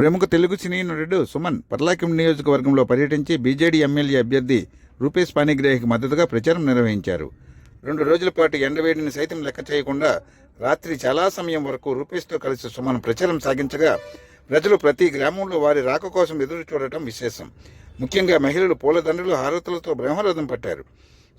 ప్రముఖ తెలుగు సినీ నటుడు సుమన్ పర్లాకిం నియోజకవర్గంలో పర్యటించి బీజేడీ ఎమ్మెల్యే అభ్యర్థి రూపేష్ పానిగ్రేహికి మద్దతుగా ప్రచారం నిర్వహించారు. రెండు రోజుల పాటు ఎండవేడిని సైతం లెక్క చేయకుండా రాత్రి చాలా సమయం వరకు రూపేష్తో కలిసి సుమన్ ప్రచారం సాగించగా ప్రజలు ప్రతి గ్రామంలో వారి రాక కోసం ఎదురు చూడటం విశేషం. ముఖ్యంగా మహిళలు పూలదండలు హారతులతో బ్రహ్మరథం పట్టారు.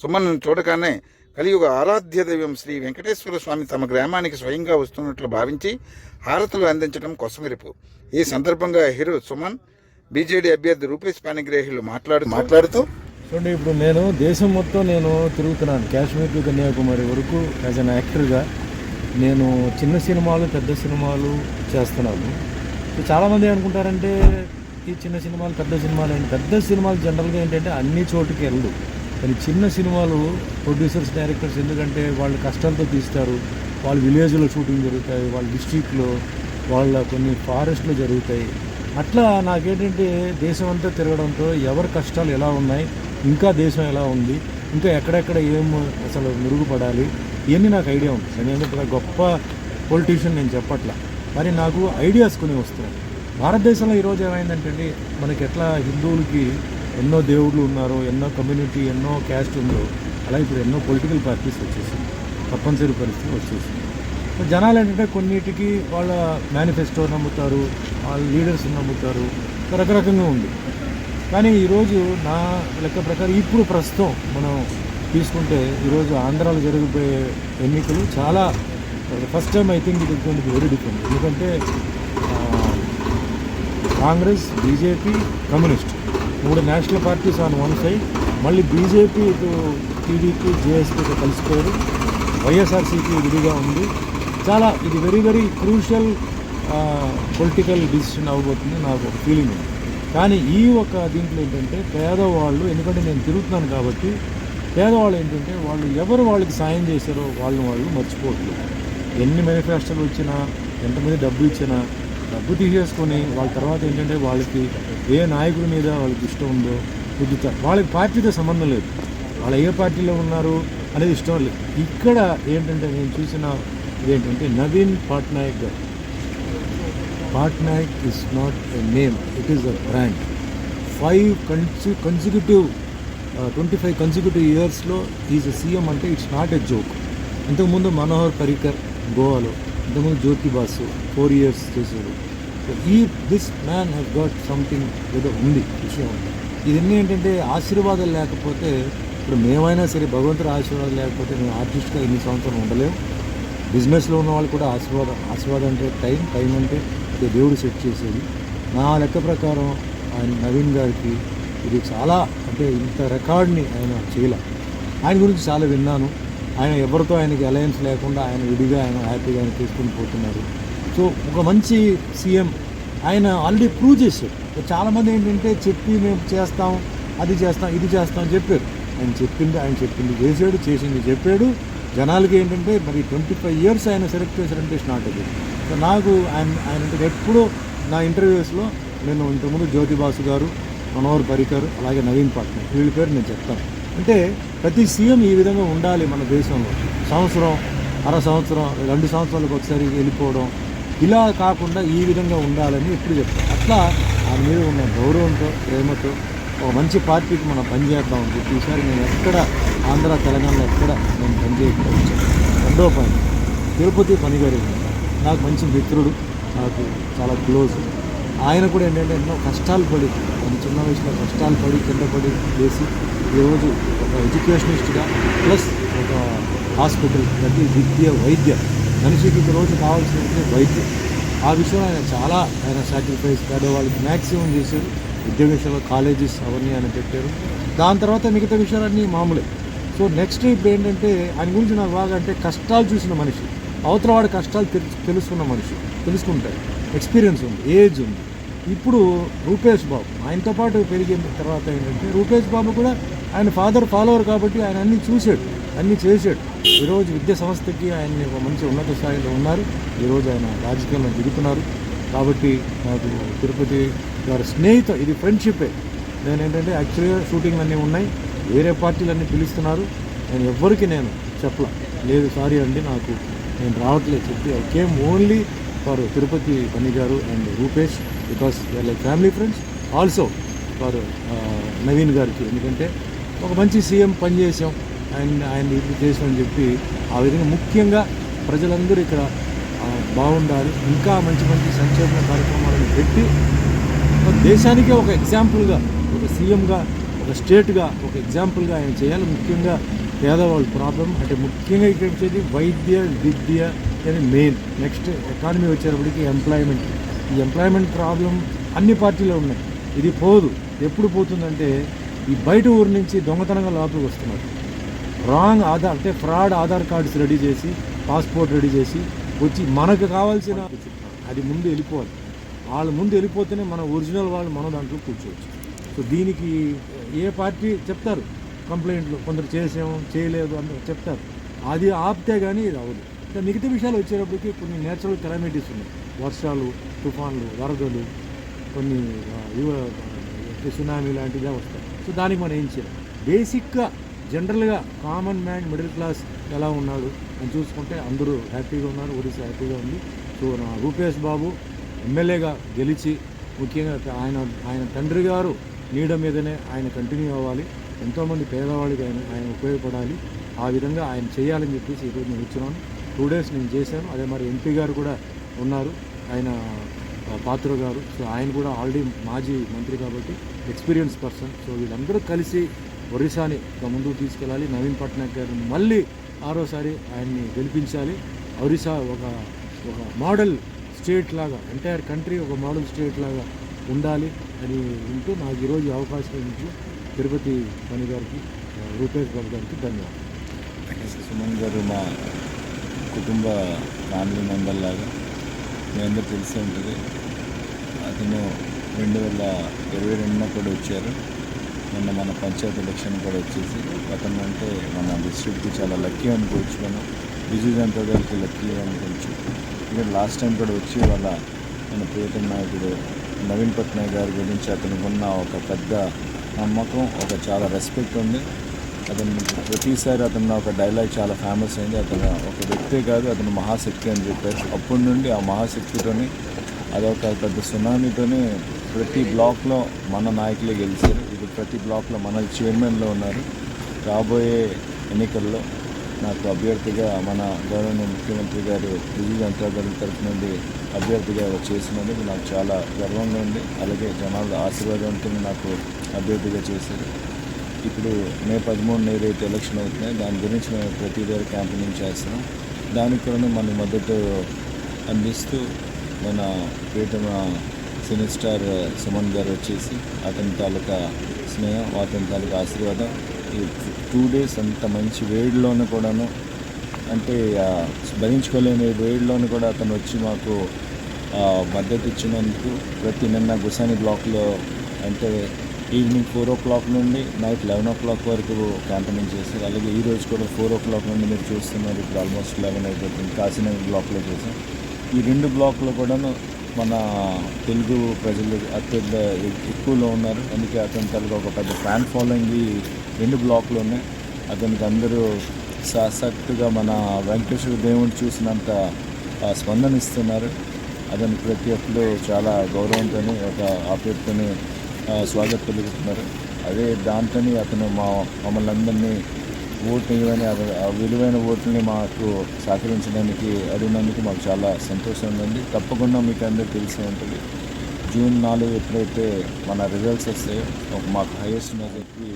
సుమన్ను చూడగానే కలియుగ ఆరాధ్య దైవం శ్రీ వెంకటేశ్వర స్వామి తమ గ్రామానికి స్వయంగా వస్తున్నట్లు భావించి హారతులు అందించడం కొసమెరుపు ఈ సందర్భంగా హీరో సుమన్ బీజేడీ అభ్యర్థి రూపేష్ పానిగ్రేహిలు మాట్లాడు మాట్లాడుతూ చూడండి ఇప్పుడు నేను దేశం మొత్తం నేను తిరుగుతున్నాను. కాశ్మీర్ టు కన్యాకుమారి వరకు యాజ్ అన్ యాక్టర్గా నేను చిన్న సినిమాలు పెద్ద సినిమాలు చేస్తున్నాను. చాలామంది అనుకుంటారంటే ఈ చిన్న సినిమాలు పెద్ద సినిమాలు ఏంటి? పెద్ద సినిమాలు జనరల్గా ఏంటంటే అన్ని చోటుకి వెళ్ళదు కానీ చిన్న సినిమాలు ప్రొడ్యూసర్స్ డైరెక్టర్స్ ఎందుకంటే వాళ్ళు కష్టాలతో తీస్తారు. వాళ్ళ విలేజ్లో షూటింగ్ జరుగుతాయి వాళ్ళ డిస్ట్రిక్ట్లో వాళ్ళ కొన్ని ఫారెస్ట్లో జరుగుతాయి. అట్లా నాకేంటంటే దేశం అంతా తిరగడంతో ఎవరి కష్టాలు ఎలా ఉన్నాయి ఇంకా దేశం ఎలా ఉంది ఇంకా ఎక్కడెక్కడ ఏం అసలు మెరుగుపడాలి ఇవన్నీ నాకు ఐడియా ఉంది. నేను ఏంటంటే గొప్ప పొలిటీషియన్ నేను చెప్పట్లా. మరి నాకు ఐడియాస్ కొన్ని వస్తున్నాయి. భారతదేశంలో ఈరోజు ఏమైందంటే మనకి ఎట్లా హిందువులకి ఎన్నో దేవుళ్ళు ఉన్నారు ఎన్నో కమ్యూనిటీ ఎన్నో క్యాస్ట్ ఉందో అలా ఇప్పుడు ఎన్నో పొలిటికల్ పార్టీస్ వచ్చేసింది తప్పనిసరి పరిస్థితి వచ్చేసింది. జనాలు ఏంటంటే కొన్నిటికి వాళ్ళ మేనిఫెస్టో నమ్ముతారు వాళ్ళ లీడర్స్ నమ్ముతారు రకరకంగా ఉంది. కానీ ఈరోజు నా లెక్క ప్రకారం ఇప్పుడు ప్రస్తుతం మనం తీసుకుంటే ఈరోజు ఆంధ్రాలో జరిగిపోయే ఎన్నికలు చాలా first time I think it very different ఎందుకంటే కాంగ్రెస్ బీజేపీ కమ్యూనిస్ట్. మూడు national parties on one side మళ్ళీ బీజేపీ ఇటు టీడీపీ జేఎస్పీతో కలిసిపోయారు. వైఎస్ఆర్సీపీ విడిగా ఉంది. చాలా ఇది very very crucial political decision అవ్వబోతుంది నాకు ఒక ఫీలింగ్ ఉంది కానీ ఈ ఒక దీంట్లో ఏంటంటే పేదవాళ్ళు ఎందుకంటే నేను తిరుగుతున్నాను కాబట్టి పేదవాళ్ళు ఏంటంటే వాళ్ళు ఎవరు వాళ్ళకి సాయం చేశారో వాళ్ళని వాళ్ళు మర్చిపోవట్లేదు. ఎన్ని మేనిఫెస్టోలు వచ్చినా ఎంతమంది డబ్బు ఇచ్చినా డబ్బు తీసేసుకొని వాళ్ళ తర్వాత ఏంటంటే వాళ్ళకి ఏ నాయకుడి మీద వాళ్ళకి ఇష్టం ఉందో రుద్దుతారు వాళ్ళకి పార్టీతో సంబంధం లేదు. వాళ్ళు ఏ పార్టీలో ఉన్నారు అనేది ఇష్టం లేదు. ఇక్కడ ఏంటంటే నేను చూసిన ఏంటంటే Naveen Patnaik garu. Patnaik is not a name it is a brand five consi consecutive twenty five consecutive ఇయర్స్లో ఈజ్ అ సీఎం అంటే ఇట్స్ నాట్ ఎ జోక్ ఇంతకుముందు మనోహర్ పరికర్ గోవాలో ఇంతకుముందు జ్యోతి బాసు ఫోర్ ఇయర్స్ చేశాడు. సో ఈ this man have got something ఏదో ఉంది విషయం. ఉంది ఇవన్నీ ఏంటంటే ఆశీర్వాదాలు లేకపోతే ఇప్పుడు మేమైనా సరే భగవంతుడు ఆశీర్వాదం లేకపోతే మేము ఆర్టిస్ట్గా ఇన్ని సంవత్సరాలు ఉండలేము బిజినెస్లో ఉన్న వాళ్ళు కూడా ఆశీర్వాదం ఆశీర్వాదం అంటే టైం టైం అంటే ఇది దేవుడు సెట్ చేసేది. నా లెక్క ప్రకారం ఆయన నవీన్ గారికి ఇది చాలా అంటే ఇంత రికార్డ్ని ఆయన చేయలే. ఆయన గురించి చాలా విన్నాను. ఆయన ఎవరితో ఆయనకి అలయన్స్ లేకుండా ఆయన విడిగా ఆయన హ్యాపీగా ఆయన తీసుకుని పోతున్నారు. సో ఒక మంచి సీఎం ఆయన ఆల్రెడీ ప్రూవ్ చేశారు. చాలామంది ఏంటంటే చెప్పి మేము చేస్తాం అది చేస్తాం ఇది చేస్తాం అని చెప్పారు. ఆయన చెప్పింది ఆయన చెప్పింది చేశాడు చేసింది చెప్పాడు. జనాలకి ఏంటంటే మరి ట్వంటీ ఫైవ్ ఇయర్స్ ఆయన సెలెక్ట్ చేశారంటే ఇట్స్ నాట్ అది సో నాకు ఆయన ఆయన అంటే ఎప్పుడూ నా ఇంటర్వ్యూస్లో నేను ఇంతకుముందు జ్యోతిబాసు గారు మనోహర్ పరికర్ అలాగే నవీన్ పట్నాయక్ వీళ్ళ పేరు నేను చెప్తాను. అంటే ప్రతి సీఎం ఈ విధంగా ఉండాలి మన దేశంలో. సంవత్సరం అర సంవత్సరం రెండు సంవత్సరాలకు ఒకసారి వెళ్ళిపోవడం ఇలా కాకుండా ఈ విధంగా ఉండాలని ఎప్పుడు చెప్తాను అట్లా ఆయన మీద ఉన్న గౌరవంతో ప్రేమతో ఒక మంచి పార్టీకి మనం పనిచేద్దాం అని చెప్పి ఈసారి నేను ఎక్కడ ఆంధ్ర తెలంగాణలో ఎక్కడ నేను పనిచేయకుండా వచ్చాను. రెండో పాయింట్ తిరుపతి పనిగారు. నాకు మంచి మిత్రుడు నాకు చాలా క్లోజ్. ఆయన కూడా ఏంటంటే ఎన్నో కష్టాలు పడి చిన్న వయసులో కష్టాలు పడి కింద పడి చేసి ఈరోజు ఒక ఎడ్యుకేషనిస్ట్గా ప్లస్ ఒక హాస్పిటల్ ప్రతి విద్య వైద్య మనిషికి ఈ రోజు కావాల్సినది వైద్యం. ఆ విషయంలో ఆయన చాలా ఆయన సాక్రిఫైస్ పేదవాళ్ళకి మ్యాక్సిమం చేశారు విద్య విషయంలో కాలేజెస్ అవన్నీ ఆయన పెట్టారు. దాని తర్వాత మిగతా విషయాలన్నీ మామూలే. సో నెక్స్ట్ ఇప్పుడు ఏంటంటే ఆయన గురించి నాకు బాగా అంటే కష్టాలు చూసిన మనిషి. అవతల వాడి కష్టాలు తెలుసు తెలుసుకున్న మనిషి. తెలుసుకుంటాడు. ఎక్స్పీరియన్స్ ఉంది ఏజ్ ఉంది. ఇప్పుడు రూపేష్ బాబు ఆయనతో పాటు పెరిగిన తర్వాత ఏంటంటే రూపేష్ బాబు కూడా ఆయన ఫాదర్ ఫాలోవర్ కాబట్టి ఆయన అన్నీ చూశాడు అన్నీ చేశాడు. ఈరోజు విద్యా సంస్థకి ఆయన్ని ఒక మంచి ఉన్నత స్థాయిలో ఉన్నారు. ఈరోజు ఆయన రాజకీయంలో దిగుతున్నారు. కాబట్టి నాకు తిరుపతి గారి స్నేహిత ఇది ఫ్రెండ్షిప్పే నేను ఏంటంటే యాక్చువల్గా షూటింగ్ అన్నీ ఉన్నాయి. వేరే పార్టీలు అన్నీ పిలుస్తున్నారు. నేను ఎవ్వరికి నేను చెప్పల. లేదు సారీ అండి నాకు నేను రావట్లేదు చెప్పి I came only for Tirupati పని గారు and Rupesh because they like family friends also for Naveen గారికి. ఎందుకంటే ఒక మంచి సీఎం పనిచేసాం ఆయన ఆయన ఇది చేసామని చెప్పి ఆ విధంగా ముఖ్యంగా ప్రజలందరూ ఇక్కడ బాగుండాలి. ఇంకా మంచి మంచి సంక్షేమ కార్యక్రమాలను పెట్టి దేశానికే ఒక ఎగ్జాంపుల్గా ఒక సీఎంగా ఒక స్టేట్గా ఒక ఎగ్జాంపుల్గా ఆయన చేయాలి. ముఖ్యంగా పేదవాళ్ళ ప్రాబ్లం అంటే ముఖ్యంగా ఇక్కడ వచ్చేది వైద్య విద్య అనేది మెయిన్. నెక్స్ట్ ఎకానమీ వచ్చేటప్పటికి ఎంప్లాయ్మెంట్. ఈ ఎంప్లాయ్మెంట్ ప్రాబ్లం అన్ని పార్టీలో ఉన్నాయి. ఇది పోదు. ఎప్పుడు పోతుందంటే ఈ బయట ఊరు నుంచి దొంగతనంగా లోపలికి వస్తున్నారు. రాంగ్ ఆధార్ అంటే ఫ్రాడ్ ఆధార్ కార్డ్స్ రెడీ చేసి పాస్పోర్ట్ రెడీ చేసి వచ్చి మనకు కావాల్సిన అది ముందు వెళ్ళిపోవాలి. వాళ్ళ ముందు వెళ్ళిపోతేనే మన ఒరిజినల్ వాళ్ళు మన దాంట్లో కూర్చోవచ్చు. సో దీనికి ఏ పార్టీ చెప్తారు? కంప్లైంట్లు కొందరు చేసాము చేయలేదు అని చెప్తారు. అది ఆపితే కానీ ఇది అవ్వదు ఇంకా మిగతా విషయాలు వచ్చేటప్పటికి కొన్ని నేచురల్ కెలామిటీస్ ఉన్నాయి. వర్షాలు తుఫాన్లు వరదలు కొన్ని యువ లేకపోతే సునామీ లాంటిదే వస్తాయి. సో దానికి మనం ఏం చేయాలి? బేసిక్గా జనరల్గా కామన్ మ్యాన్ మిడిల్ క్లాస్ ఎలా ఉన్నాడు అని చూసుకుంటే అందరూ హ్యాపీగా ఉన్నారు ఒడిశా హ్యాపీగా ఉంది. సో నా రూపేష్ బాబు ఎమ్మెల్యేగా గెలిచి ముఖ్యంగా ఆయన ఆయన తండ్రి గారు నీడ మీదనే ఆయన కంటిన్యూ అవ్వాలి. ఎంతోమంది పేదవాళ్ళకి ఆయన ఆయన ఉపయోగపడాలి. ఆ విధంగా ఆయన చేయాలని చెప్పేసి ఈరోజు నేను ఇచ్చినాను టూ డేస్ నేను చేశాను. అదే మరి ఎంపీ గారు కూడా ఉన్నారు. ఆయన పాత్ర గారు. సో ఆయన కూడా ఆల్రెడీ మాజీ మంత్రి కాబట్టి ఎక్స్పీరియన్స్ పర్సన్. సో వీళ్ళందరూ కలిసి ఒరిస్సాని ముందుకు తీసుకెళ్ళాలి. నవీన్ పట్నాయక్ గారిని మళ్ళీ ఆరోసారి ఆయన్ని గెలిపించాలి. ఒరిస్సా ఒక ఒక మోడల్ స్టేట్ లాగా ఎంటైర్ కంట్రీ ఒక మోడల్ స్టేట్ లాగా ఉండాలి అని ఉంటూ నాకు ఈరోజు అవకాశం ఇచ్చి తిరుపతి పని గారికి రూపేష్ బాబు గారికి ధన్యవాదాలు. సుమన్ గారు మా కుటుంబ ఫ్యామిలీ మెంబర్ లాగా మీ అందరూ తెలిసే ఉంటుంది. అతను రెండు వేల ఇరవై రెండున కూడా వచ్చారు. మొన్న మన పంచాయతీ ఎలక్షన్ కూడా వచ్చేసి అతను అంటే మన డిస్ట్రిక్ట్కి చాలా లక్కీ అనుకోవచ్చు మనం బిజీ జనతా దళకి లక్కీ అనుకోవచ్చు ఇక్కడ లాస్ట్ టైం కూడా వచ్చి వాళ్ళ మన ప్రియతమ నాయకుడు నవీన్ పట్నాయక్ గారి గురించి అతనికి ఉన్న ఒక పెద్ద నమ్మకం ఒక చాలా రెస్పెక్ట్ ఉంది. అతను ప్రతిసారి అతను ఒక డైలాగ్ చాలా ఫేమస్ అయింది. అతను ఒక వ్యక్తే కాదు అతను మహాశక్తి అని చెప్పారు. అప్పటి నుండి ఆ మహాశక్తితోని అదొక పెద్ద సునామీతోనే ప్రతి బ్లాక్లో మన నాయకులే గెలిచారు. ఇప్పుడు ప్రతి బ్లాక్లో మన చైర్మన్లో ఉన్నారు. రాబోయే ఎన్నికల్లో నాకు అభ్యర్థిగా మన గౌరవ ముఖ్యమంత్రి గారు బిజీ జనతా దళ తరఫు నుండి అభ్యర్థిగా చేసినందుకు నాకు చాలా గర్వంగా ఉంది. అలాగే జనాల ఆశీర్వాదంతో నాకు అభ్యర్థిగా చేశారు. ఇప్పుడు మే పదమూడున ఏదైతే ఎలక్షన్ అవుతున్నాయో దాని గురించి మేము ప్రతి దగ్గర క్యాంపెయినింగ్ చేస్తున్నాం. దానికి కూడా మన మద్దతు అందిస్తూ మన ప్రియతమ సినీ స్టార్ సుమన్ గారు వచ్చేసి అతని తాలూకా స్నేహం అతని తాలూకా ఆశీర్వాదం. ఈ టూ డేస్ అంత మంచి వేడిలోనూ కూడాను అంటే భరించుకోలేని వేడిలోనూ కూడా అతను వచ్చి మాకు మద్దతు ఇచ్చినందుకు ప్రతి నిన్న గుసాని బ్లాక్లో అంటే ఈవినింగ్ ఫోర్ ఓ క్లాక్ నుండి నైట్ లెవెన్ ఓ క్లాక్ వరకు క్యాంపెయినింగ్ చేశారు. అలాగే ఈ రోజు కూడా ఫోర్ ఓ క్లాక్ నుండి మీరు చూస్తున్నారు ఇప్పుడు ఆల్మోస్ట్ లెవెన్ అయిపోతుంది. కాశీనగర్ బ్లాక్లో చేసాం ఈ రెండు బ్లాక్లో కూడాను మన తెలుగు ప్రజలు అత్యంత ఎక్కువలో ఉన్నారు. అందుకే అతని తలకు ఒక పెద్ద ఫ్యాన్ ఫాలోయింగ్ ఈ రెండు బ్లాక్లు ఉన్నాయి అతనికి అందరూ సాసక్తిగా మన వెంకటేశ్వర దేవుని చూసినంత స్పందన ఇస్తున్నారు. అతను ప్రతి ఒక్కరు చాలా గౌరవంతో ఒక ఆప్యతని స్వాగత పలుకుతున్నారు. అదే దాంతోని అతను మా మమ్మల్ని అందరినీ ఓటు ఇవ్వని ఆ- విలువైన ఓట్లని మాకు సహకరించడానికి అడిగినందుకు మాకు చాలా సంతోషంగా ఉంది తప్పకుండా మీకు అందరికీ తెలిసి ఉంటుంది. జూన్ నాలుగు ఎప్పుడైతే మన రిజల్ట్స్ వస్తాయో మాకు హైయెస్ట్ మెజర్కి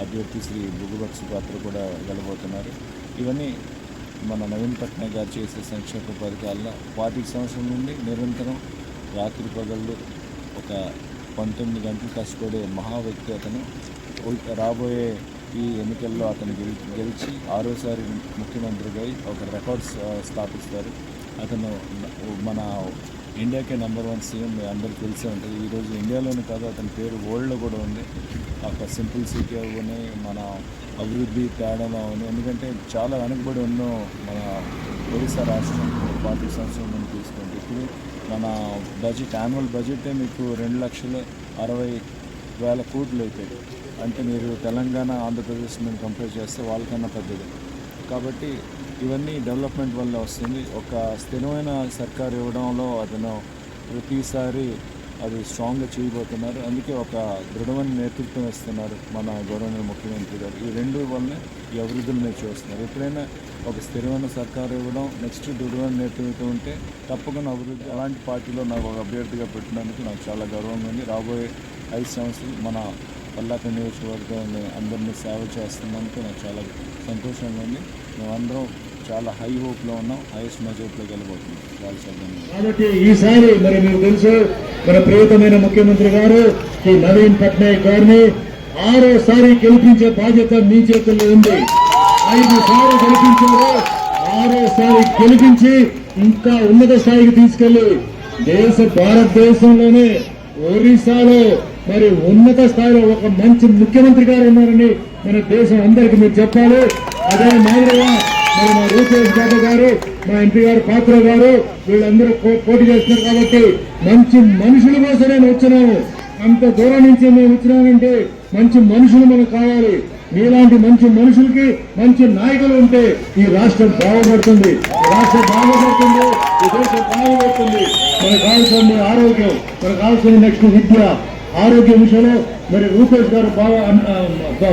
అభ్యర్థి శ్రీ బుగుబక్సి పాత్ర కూడా వెళ్ళబోతున్నారు. ఇవన్నీ మన నవీన్ పట్నాయక్ గారు చేసే సంక్షేమ పథకాల్లో పాతిక సంవత్సరం నుండి నిరంతరం రాత్రి పగళ్ళు ఒక పంతొమ్మిది గంటలు కష్టపడే మహా వ్యక్తి అతను. రాబోయే ఈ ఎన్నికల్లో అతను గెలి గెలిచి ఆరోసారి ముఖ్యమంత్రిగా ఒక రికార్డ్స్ స్థాపిస్తారు. అతను మన ఇండియాకే నెంబర్ వన్ సీఎం మీ అందరికీ తెలిసే ఉంటుంది. ఈరోజు ఇండియాలోనే కాదు అతని పేరు వరల్డ్లో కూడా ఉంది. ఒక సింపుల్ సిటీ అవని మన అభివృద్ధి తేడాలో ఉంది ఎందుకంటే చాలా వెనకబడి ఉన్న మన ఒరిస్సా రాష్ట్రం పార్టీ సంవత్సరం నుండి తీసుకుంటే ఇప్పుడు మన బడ్జెట్ యాన్యువల్ బడ్జెటే మీకు రెండు లక్షల అరవై వేల కోట్లు అయిపోయాయి అంటే మీరు తెలంగాణ ఆంధ్రప్రదేశ్ మేము కంపేర్ చేస్తే వాళ్ళకన్నా పెద్దది. కాబట్టి ఇవన్నీ డెవలప్మెంట్ వల్ల వస్తుంది. ఒక స్థిరమైన సర్కార్ ఇవ్వడంలో అతను ప్రతిసారి అది స్ట్రాంగ్గా చేయబోతున్నారు. అందుకే ఒక దృఢమైన నేతృత్వం ఇస్తున్నారు మన గౌరవనీయ ముఖ్యమంత్రి గారు. ఈ రెండు వల్లనే ఈ అభివృద్ధిని మీరు చూస్తున్నారు. ఎప్పుడైనా ఒక స్థిరమైన సర్కారు ఇవ్వడం నెక్స్ట్ దృఢమైన నేతృత్వం ఉంటే తప్పకుండా అభివృద్ధి అలాంటి పార్టీలో నాకు ఒక అభ్యర్థిగా పెట్టినందుకు నాకు చాలా గర్వంగా ఉంది. రాబోయే ఐదు సంవత్సరాలు మన పల్లాక నియోజకవర్గాన్ని అందరినీ సేవ చేస్తున్నందుకు నాకు చాలా సంతోషంగా ఉంది. మేమందరం చాలా హై హోప్లో ఉన్నాం హైయెస్ట్ మెజార్టీలోకి వెళ్ళిపోతున్నాం చాలా సంతోషం కాబట్టి ఈసారి మరి మీకు తెలుసు మన ప్రియతమైన ముఖ్యమంత్రి గారు శ్రీ నవీన్ పట్నాయక్ గారిని ఆరోసారి గెలిపించే బాధ్యత మీ చేతుల్లో ఉంది. ఐదు సార్లు గెలిపించారు. ఆరోసారి గెలిపించి ఇంకా ఉన్నత స్థాయికి తీసుకెళ్ళి దేశ భారతదేశంలోనే ఒరిస్సాలో మరి ఉన్నత స్థాయిలో ఒక మంచి ముఖ్యమంత్రి గారు ఉన్నారని మన దేశం అందరికీ మీరు చెప్పాలి. అదే మాదిరిగా మరి మా రూపేష్ బాబు గారు మా ఎంపీ గారు పాత్ర గారు వీళ్ళందరూ పో- పోటీ చేస్తున్నారు కాబట్టి మంచి మనుషుల కోసం నేను వచ్చినాము. అంత దూరం నుంచి మేము వచ్చినామంటే మంచి మనుషులు మనకు కావాలి. మీలాంటి మంచి మనుషులకి మంచి నాయకులు ఉంటే ఈ రాష్ట్రం బాగుపడుతుంది. రాష్ట్రం బాగుపడుతుంది. ఈ దేశం బాగుపడుతుంది. మనకు కావాల్సిన ఆరోగ్యం మనకు కావాల్సిన నెక్స్ట్ విద్య. ఆరోగ్య విషయంలో మరి రూపేష్ గారు బాబా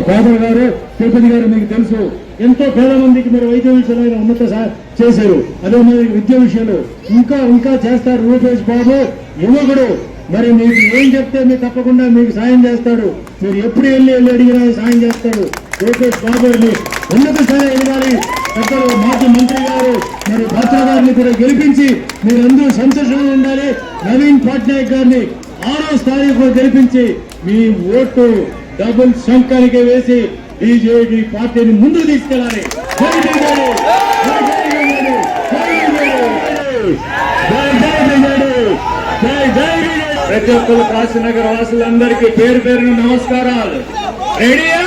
బాబర్ గారు తిరుపతి గారు మీకు తెలుసు. ఎంతో పేద మందికి మీరు వైద్య విషయంలో ఉన్నత చేశారు. అదే మరి విద్య విషయంలో ఇంకా ఇంకా చేస్తారు రూపేష్ బాబు. యువకుడు. మరి మీకు ఏం చెప్తే మీరు తప్పకుండా మీకు సాయం చేస్తాడు. మీరు ఎప్పుడు వెళ్ళి వెళ్ళి అడిగినా సాయం చేస్తాడు. రూపేష్ బాబు ఉన్నత స్థాయి ఎదగాలి పెద్దలు మాజీ మంత్రి గారు మరి భద్ర గారిని కూడా గెలిపించి మీరందరూ సంతోషంగా ఉండాలి. నవీన్ పట్నాయక్ గారిని ఆరో స్థాయికి గెలిపించి మీ ఓటు డబుల్ శంఖానికి వేసి బీజేపీ పార్టీని ముందు తీసుకెళ్ళాలి. ప్రతి ఒక్కరు కాశీనగర్ వాసులందరికీ పేరు పేరున నమస్కారాలు. రెడీయా?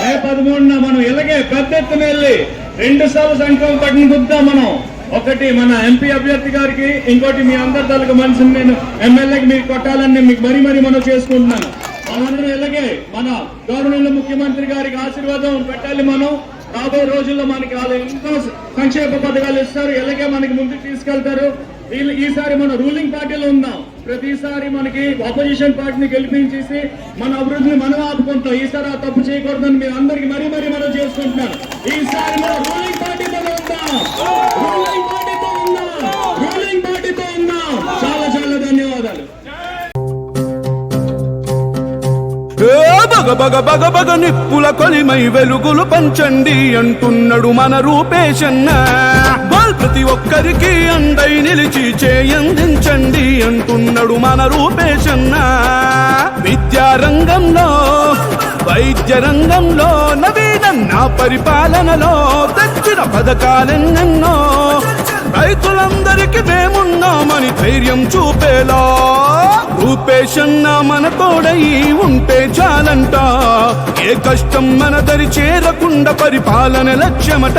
మే పదమూడున మనం ఇలాగే పెద్ద ఎత్తున వెళ్ళి రెండు సార్లు సంఖ్యం పట్టిన గుద్దాం మనం. ఒకటి మన ఎంపీ అభ్యర్థి గారికి ఇంకోటి మీ అందరి తలకు మనిషిని నేను ఎమ్మెల్యేకి మీకు కొట్టాలని మీకు మరీ మరీ మనం చేసుకుంటున్నాను. మనందరం ఇలాగే మన గవర్నమెంట్ ముఖ్యమంత్రి గారికి ఆశీర్వాదం పెట్టాలి మనం. రాబోయే రోజుల్లో మనకి వాళ్ళు ఎంతో సంక్షేమ పథకాలు ఇస్తారు. ఎలాగే మనకి ముందుకు తీసుకెళ్తారు. వీళ్ళు ఈసారి మన రూలింగ్ పార్టీలో ఉన్నాం. ప్రతిసారి మనకి ఆపోజిషన్ పార్టీని గెలిపించేసి మన అభివృద్ధిని మనం ఆపుకుంటాం. ఈసారి ఆ తప్పు చేయకూడదని మీరు అందరికి మరీ మరీ మనం చేసుకుంటున్నాం ఈసారి మన రూలింగ్ పార్టీ చాలా చాలా ధన్యవాదాలు బగ బగ బగ బగ నిప్పుల కొలిమై వెలుగులు పంచండి అంటున్నాడు మన రూపేశన్న. బాల్ ప్రతి ఒక్కరికి అందై నిలిచి చేయందించండి అంటున్నాడు మన రూపేశన్న. విద్యారంగంలో వైద్య రంగంలో నవీనన్న పరిపాలనలో తెచ్చిన పథకాలెన్నెన్నో రైతులందరికీ మేమున్నామని ధైర్యం చూపేలా రూపేషన్న మన తోడై ఉంటే చాలంట ఏ కష్టం మన దరి చేరకుండా పరిపాలన లక్ష్యమట.